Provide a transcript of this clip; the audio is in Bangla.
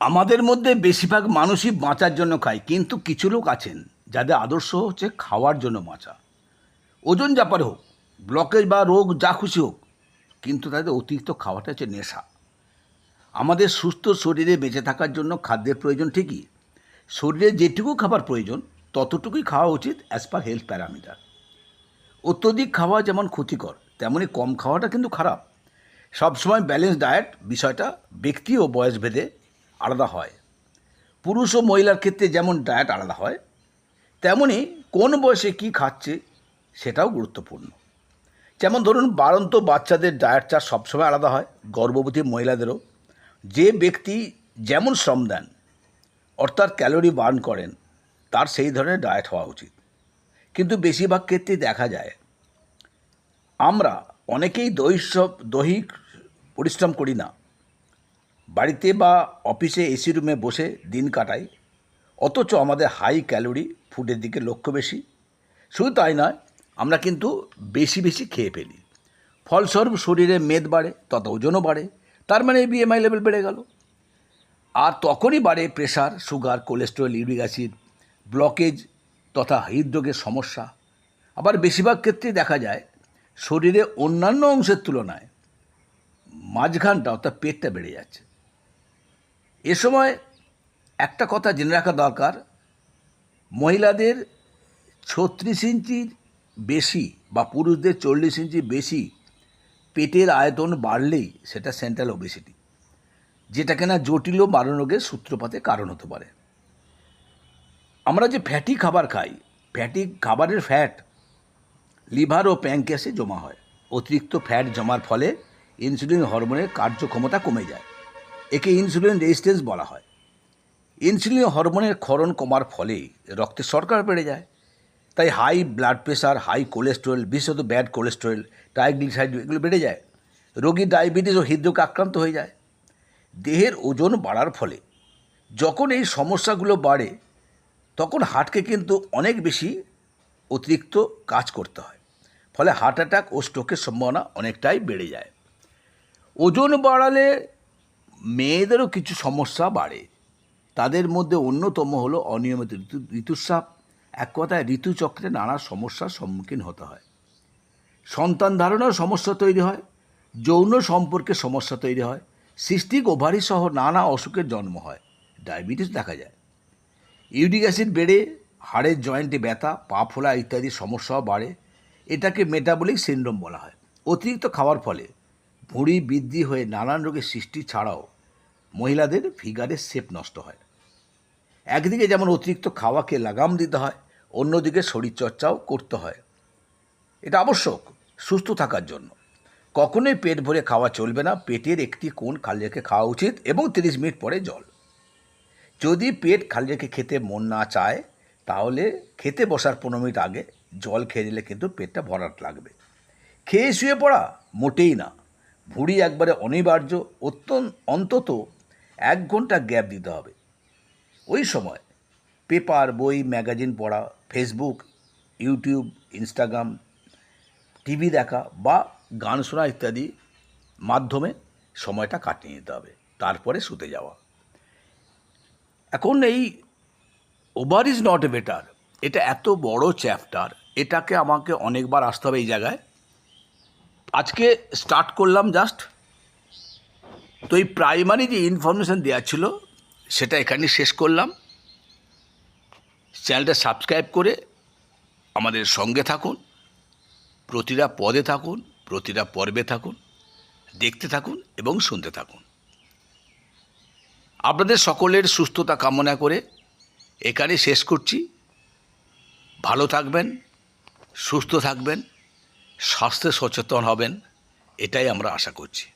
আমাদের মধ্যে বেশিরভাগ মানুষই বাঁচার জন্য খায়, কিন্তু কিছু লোক আছেন যাদের আদর্শ হচ্ছে খাওয়ার জন্য বাঁচা। ওজন যাপার হোক, ব্লকেজ বা রোগ যা খুশি হোক, কিন্তু তাদের অতিরিক্ত খাওয়াটা হচ্ছে নেশা। আমাদের সুস্থ শরীরে বেঁচে থাকার জন্য খাদ্যের প্রয়োজন ঠিকই। শরীরে যেটুকু খাবার প্রয়োজন, ততটুকুই খাওয়া উচিত অ্যাজ পার হেলথ প্যারামিটার অত্যধিক খাওয়া যেমন ক্ষতিকর, তেমনি কম খাওয়াটা কিন্তু খারাপ। সবসময় ব্যালেন্স ডায়েট বিষয়টা ব্যক্তি ও বয়স ভেদে আলাদা হয়। পুরুষ ও মহিলার ক্ষেত্রে যেমন ডায়েট আলাদা হয়, তেমনি কোন বয়সে কি খাচ্ছে সেটাও গুরুত্বপূর্ণ। যেমন ধরুন, বাড়ন্ত বাচ্চাদের ডায়েট চার্ট সবসময় আলাদা হয়, গর্ভবতী মহিলাদেরও। যে ব্যক্তি যেমন শ্রম দেন, অর্থাৎ ক্যালোরি বার্ন করেন, তার সেই ধরনের ডায়েট হওয়া উচিত। কিন্তু বেশিরভাগ ক্ষেত্রেই দেখা যায়, আমরা অনেকেই দৈসব দৈহিক পরিশ্রম করি না বাড়িতে বা অফিসে এসি রুমে বসে দিন কাটাই। অথচ আমাদের হাই ক্যালোরি ফুডের দিকে লক্ষ্য বেশি। শুধু তাই নয়, আমরা কিন্তু বেশি বেশি খেয়ে ফেলি। ফলস্বরূপ শরীরে মেদ বাড়ে, তত ওজনও বাড়ে। তার মানে বিএমআই লেভেল বেড়ে গেল। আর তখনই বাড়ে pressure sugar cholesterol uric acid blockage তথা হৃদরোগের সমস্যা। আবার বেশিরভাগ ক্ষেত্রেই দেখা যায়, শরীরে অন্যান্য অংশের তুলনায় মাঝখানটা অর্থাৎ পেটটা বেড়ে যাচ্ছে। এ সময় একটা কথা জেনে রাখা দরকার। মহিলাদের ছত্রিশ ইঞ্চির বেশি বা পুরুষদের চল্লিশ ইঞ্চি বেশি পেটের আয়তন বাড়লেই সেটা সেন্ট্রাল ওবেসিটি, যেটা কিনা জটিল ও মারণ রোগের সূত্রপাতের কারণ হতে পারে। আমরা যে ফ্যাটি খাবার খাই, ফ্যাটি খাবারের ফ্যাট লিভার ও প্যাঙ্কিয়াসে জমা হয়। অতিরিক্ত ফ্যাট জমার ফলে ইনসুলিন হরমোনের কার্যক্ষমতা কমে যায়। একে ইনসুলিন রেজিস্ট্যান্স বলা হয়। ইনসুলিন হরমোনের ক্ষরণ কমার ফলে রক্তে শর্করা বেড়ে যায়। তাই high blood pressure high cholesterol বিশেষত ব্যাড কোলেস্টেরল ট্রাইগ্লিসাইড এগুলো বেড়ে যায়। রোগী ডায়াবেটিস ও হৃদরোগে আক্রান্ত হয়ে যায়। দেহের ওজন বাড়ার ফলে যখন এই সমস্যাগুলো বাড়ে, তখন হার্টকে কিন্তু অনেক বেশি অতিরিক্ত কাজ করতে হয়। ফলে হার্ট অ্যাটাক ও স্ট্রোকের সম্ভাবনা অনেকটাই বেড়ে যায়। ওজন বাড়ালে মেয়েদেরও কিছু সমস্যা বাড়ে। তাদের মধ্যে অন্যতম হলো অনিয়মিত ঋতু, ঋতুস্রাব। এক কথায় ঋতুচক্রে নানা সমস্যার সম্মুখীন হতে হয়। সন্তান ধারণেও সমস্যা তৈরি হয়, যৌন সম্পর্কে সমস্যা তৈরি হয়, সিস্টিক ওভারি সহ নানা অসুখের জন্ম হয়, ডায়াবেটিস দেখা যায়। ইউরিক অ্যাসিড বেড়ে, হাড়ের জয়েন্টে ব্যথা, পা ফোলা ইত্যাদি সমস্যাও বাড়ে। এটাকে মেটাবলিক সিন্ড্রোম বলা হয়। অতিরিক্ত খাওয়ার ফলে ভুঁড়ি বৃদ্ধি হয়ে নানান রোগের সৃষ্টি ছাড়াও মহিলাদের ফিগারের শেপ নষ্ট হয়। একদিকে যেমন অতিরিক্ত খাওয়াকে লাগাম দিতে হয়, অন্যদিকে শরীরচর্চাও করতে হয়। এটা আবশ্যক সুস্থ থাকার জন্য। কখনোই পেট ভরে খাওয়া চলবে না, পেটের একটি কোণ খালি রেখে খাওয়া উচিত এবং তিরিশ মিনিট পরে জল। যদি পেট খালি রেখে খেতে মন না চায়, তাহলে খেতে বসার পনেরো মিনিট আগে জল খেয়ে নিলে কিন্তু পেটটা ভরাট লাগবে। খেয়ে শুয়ে পড়া মোটেই না। ভুঁড়ি একবারে অনিবার্য, অত্যন্ত, অন্তত এক ঘণ্টা গ্যাপ দিতে হবে। ওই সময় পেপার, বই, ম্যাগাজিন পড়া, ফেসবুক, ইউটিউব, ইনস্টাগ্রাম, টিভি দেখা বা গান শোনা ইত্যাদি মাধ্যমে সময়টা কাটিয়ে নিতে হবে, তারপরে শুতে যাওয়া। এখন এই over is not a better, এটা এত বড় চ্যাপ্টার, এটাকে আমাকে অনেকবার আসতে হবে এই জায়গায়। আজকে স্টার্ট করলাম জাস্ট তো এই প্রাইমারি যে ইনফরমেশান দেওয়া ছিল, সেটা এখানে শেষ করলাম। চ্যানেলটা সাবস্ক্রাইব করে আমাদের সঙ্গে থাকুন, প্রতিটা পদে থাকুন, প্রতিটা পর্বে থাকুন, দেখতে থাকুন এবং শুনতে থাকুন। আপনাদের সকলের সুস্থতা কামনা করে এখানে শেষ করছি। ভালো থাকবেন, সুস্থ থাকবেন। স্বাস্থ্যে সচেতন হবেন এটাই আমরা আশা করছি।